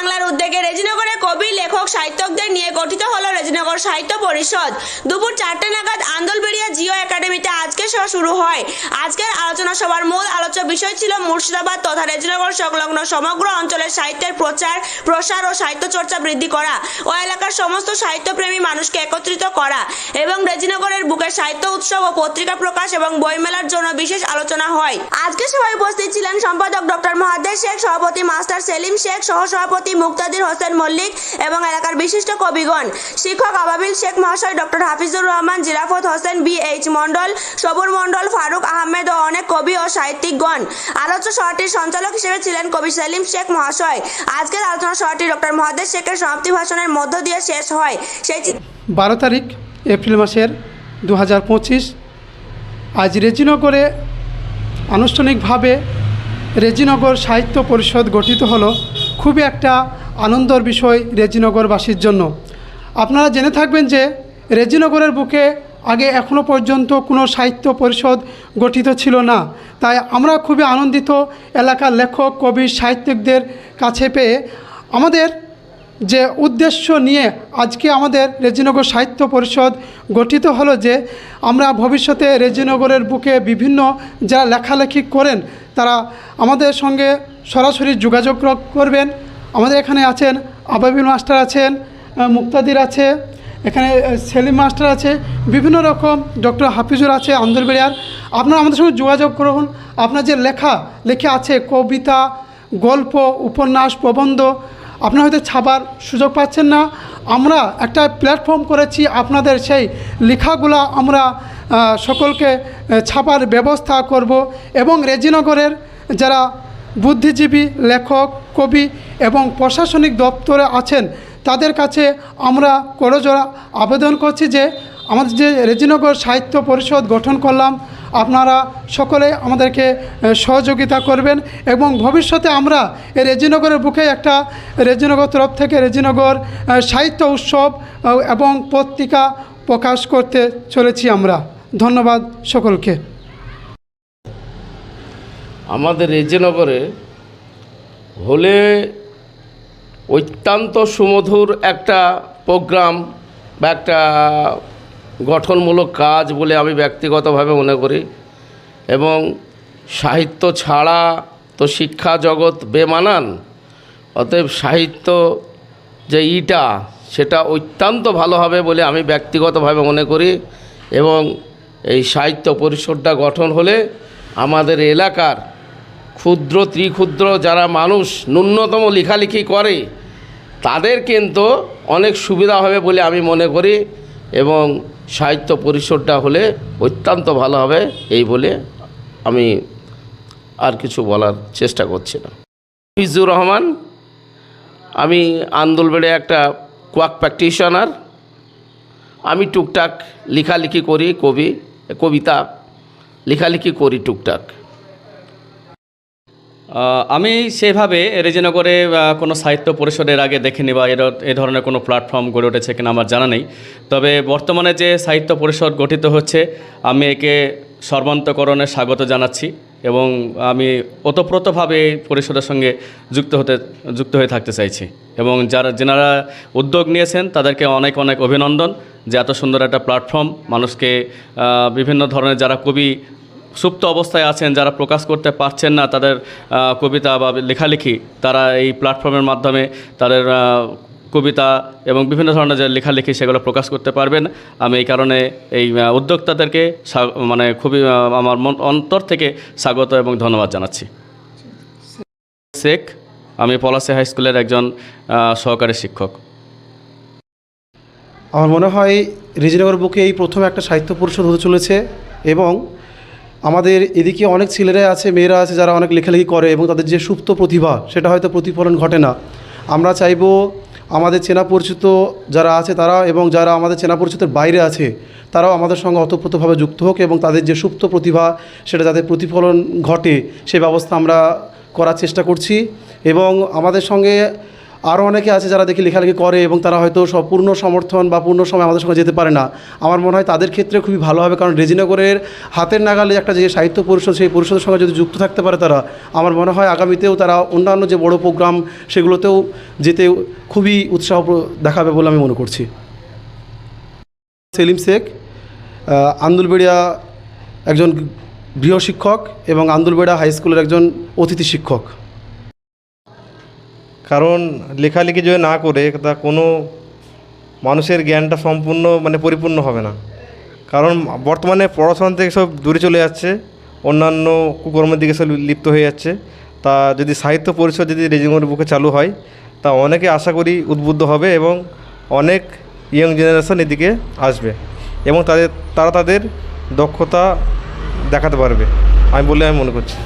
বাংলার উদ্যোগে রেজিনগরে কবি, লেখক, সাহিত্যকদের নিয়ে গঠিত হল রেজিনগর সাহিত্য পরিষদ। দুপুর চারটে নাগাদ আন্দোলবেড়িয়া জিও একাডেমিতে আজকে সভা শুরু হয়। আজকের আলোচনা সভার মূল আলোচ্য বিষয় ছিল মুর্শিদাবাদ তথা রেজিনগর সংলগ্ন সমগ্র অঞ্চলের সাহিত্যের প্রচার, প্রসার ও সাহিত্য চর্চা বৃদ্ধি করা ও এলাকার সমস্ত সাহিত্যপ্রেমী মানুষকে একত্রিত করা এবং রেজিনগরের বুকে সাহিত্য উৎসব ও পত্রিকা প্রকাশ এবং বইমেলার জন্য বিশেষ আলোচনা হয়। আজকে সভায় উপস্থিত ছিলেন সম্পাদক ডক্টর মহাদ্দেশ শেখ, সভাপতি মাস্টার সেলিম শেখ সহসভাপতি মুক্তাদির হোসেন মল্লিক এবং এলাকার বিশিষ্ট কবিগণ। শিক্ষক আবাবিল শেখ মহাশয়, doctor Hafizur Rahman, Jirafat Hossain B H Mondal Sabur Mondal Faruk Ahmed ও অনেক কবি ও সাহিত্যিকগণ। আলোচ্য সভাটির সঞ্চালক হিসেবে ছিলেন কবি সেলিম শেখ মহাশয়। আজকের আলোচনা সভাটি ডক্টর মহাদ্দেশ শেখের সমাপ্তি ভাষণের মধ্য দিয়ে শেষ হয়। সেই বারো তারিখ, এপ্রিল মাসের দু হাজার পঁচিশ। আজ রেজিনগরে আনুষ্ঠানিকভাবে রেজিনগর সাহিত্য পরিষদ গঠিত হলো। খুবই একটা আনন্দর বিষয় রেজিনগরবাসীর জন্য। আপনারা জেনে থাকবেন যে রেজিনগরের বুকে আগে এখনও পর্যন্ত কোনো সাহিত্য পরিষদ গঠিত ছিল না। তাই আমরা খুবই আনন্দিত এলাকার লেখক, কবি, সাহিত্যিকদের কাছে পেয়ে আমাদের যে উদ্দেশ্য নিয়ে আজকে আমাদের রেজিনগর সাহিত্য পরিষদ গঠিত হলো যে আমরা ভবিষ্যতে রেজিনগরের বুকে বিভিন্ন যারা লেখালেখি করেন, তারা আমাদের সঙ্গে সরাসরি যোগাযোগ করবেন। আমাদের এখানে আছেন আবাবিল মাস্টার আছেন মুক্তাদির আছে, এখানে সেলিম মাস্টার আছে, বিভিন্ন রকম ডক্টর হাফিজুর আছে, আন্দরবেড়িয়ার। আপনারা আমাদের সঙ্গে যোগাযোগ করুন। আপনার যে লেখা লেখা আছে কবিতা, গল্প, উপন্যাস, প্রবন্ধ আপনারা হয়তো ছাপার সুযোগ পাচ্ছেন না। আমরা একটা প্ল্যাটফর্ম করেছি আপনাদের সেই লেখাগুলো আমরা সকলকে ছাপার ব্যবস্থা করব এবং রেজিনগরের যারা বুদ্ধিজীবী লেখক, কবি এবং প্রশাসনিক দপ্তরে আছেন, তাদের কাছে আমরা করজোড়া আবেদন করছি যে আমাদের যে রেজিনগর সাহিত্য পরিষদ গঠন করলাম আপনারা সকলে আমাদেরকে সহযোগিতা করবেন এবং ভবিষ্যতে আমরা এই রেজিনগরের বুকে একটা রেজিনগর তরফ থেকে রেজিনগর সাহিত্য উৎসব এবং পত্রিকা প্রকাশ করতে চলেছি আমরা। ধন্যবাদ সকলকে। আমাদের রেজিনগরে হলে অত্যন্ত সুমধুর একটা প্রোগ্রাম বা একটা গঠনমূলক কাজ বলে আমি ব্যক্তিগতভাবে মনে করি। এবং সাহিত্য ছাড়া তো শিক্ষা জগৎ বেমানান, অতএব সাহিত্য যে ইটা, সেটা অত্যন্ত ভালো হবে বলে আমি ব্যক্তিগতভাবে মনে করি। এবং এই সাহিত্য পরিষদটা গঠন হলে আমাদের এলাকার ক্ষুদ্র ত্রিক্ষুদ্র যারা মানুষ, ন্যূনতম লেখালেখি করে, তাদের কিন্তু অনেক সুবিধা হবে বলে আমি মনে করি। এবং সাহিত্য পরিষদটা হলে অত্যন্ত ভালো হবে, এই বলে আমি আর কিছু বলার চেষ্টা করছি না। ফিজুর রহমান, আমি আন্দোলবেড়ে একটা কোয়াক প্র্যাকটিশনার। আমি টুকটাক লেখালেখি করি, কবি, কবিতা লেখালেখি করি টুকটাক। আমি সেভাবে রেজিনগরে কোনো সাহিত্য পরিষদের আগে দেখিনি বা এর, এ ধরনের কোনো প্ল্যাটফর্ম গড়ে উঠেছে কিনা আমার জানা নেই। তবে বর্তমানে যে সাহিত্য পরিষদ গঠিত হচ্ছে, আমি একে সর্বান্তকরণে স্বাগত জানাচ্ছি এবং আমি ওতপ্রোতভাবে এই পরিষদের সঙ্গে যুক্ত হতে, যুক্ত হয়ে থাকতে চাইছি। এবং যারা যেনারা উদ্যোগ নিয়েছেন, তাদেরকে অনেক অনেক অভিনন্দন যে এত সুন্দর একটা প্ল্যাটফর্ম মানুষকে বিভিন্ন ধরনের যারা কবি সুপ্ত অবস্থায় আছেন, যারা প্রকাশ করতে পারছেন না তাদের কবিতা বা লেখালেখি, তারা এই প্ল্যাটফর্মের মাধ্যমে তাদের কবিতা এবং বিভিন্ন ধরনের যে লেখালেখি সেগুলো প্রকাশ করতে পারবেন। আমি এই কারণে এই উদ্যোক্তাদেরকে মানে খুবই আমার মন, অন্তর থেকে স্বাগত এবং ধন্যবাদ জানাচ্ছি। শেখ, আমি পলাশী হাই স্কুলের একজন সহকারী শিক্ষক। আমার মনে হয় রিজনগর বুকে এই প্রথম একটা সাহিত্য পরিষদ হতে চলেছে এবং আমাদের এদিকে অনেক ছেলেরা আছে, মেয়েরা আছে যারা অনেক লেখালেখি করে এবং তাদের যে সুপ্ত প্রতিভা, সেটা হয়তো প্রতিফলন ঘটে না। আমরা চাইব আমাদের চেনা পরিচিত যারা আছে তারা এবং যারা আমাদের চেনা পরিচিতের বাইরে আছে, তারাও আমাদের সঙ্গে অতপ্রতভাবে যুক্ত হোক এবং তাদের যে সুপ্ত প্রতিভা, সেটা যাতে প্রতিফলন ঘটে, সে ব্যবস্থা আমরা করার চেষ্টা করছি এবং আমাদের সঙ্গে আরও অনেকে আছে যারা দেখি লেখালেখি করে এবং তারা হয়তো সব পূর্ণ সমর্থন বা পূর্ণ সময় আমাদের সঙ্গে যেতে পারে না। আমার মনে হয় তাদের ক্ষেত্রে খুবই ভালো হবে কারণ রেজিনগরের হাতের নাগালে একটা যে সাহিত্য পরিষদ, সেই পরিষদের সঙ্গে যদি যুক্ত থাকতে পারে তারা, আমার মনে হয় আগামীতেও তারা অন্যান্য যে বড় প্রোগ্রাম সেগুলোতেও যেতে খুবই উৎসাহ দেখাবে বলে আমি মনে করছি। সেলিম শেখ আন্দুলবেড়িয়া একজন গৃহশিক্ষক এবং আন্দুলবেড়া হাই স্কুলের একজন অতিথি শিক্ষক। কারণ লেখালেখি যদি না করে, তা কোনো মানুষের জ্ঞানটা সম্পূর্ণ মানে পরিপূর্ণ হবে না। কারণ বর্তমানে পড়াশোনা থেকে সব দূরে চলে যাচ্ছে, অন্যান্য কুকর্মের দিকে সব লিপ্ত হয়ে যাচ্ছে। তা যদি সাহিত্য পরিষদ যদি রেজিমের বুকে চালু হয়, তা অনেকে আশা করি উদ্বুদ্ধ হবে এবং অনেক ইয়ং জেনারেশন এদিকে আসবে এবং তাদের, তারা তাদের দক্ষতা দেখাতে পারবে। আমি বলে আমি মনে করছি।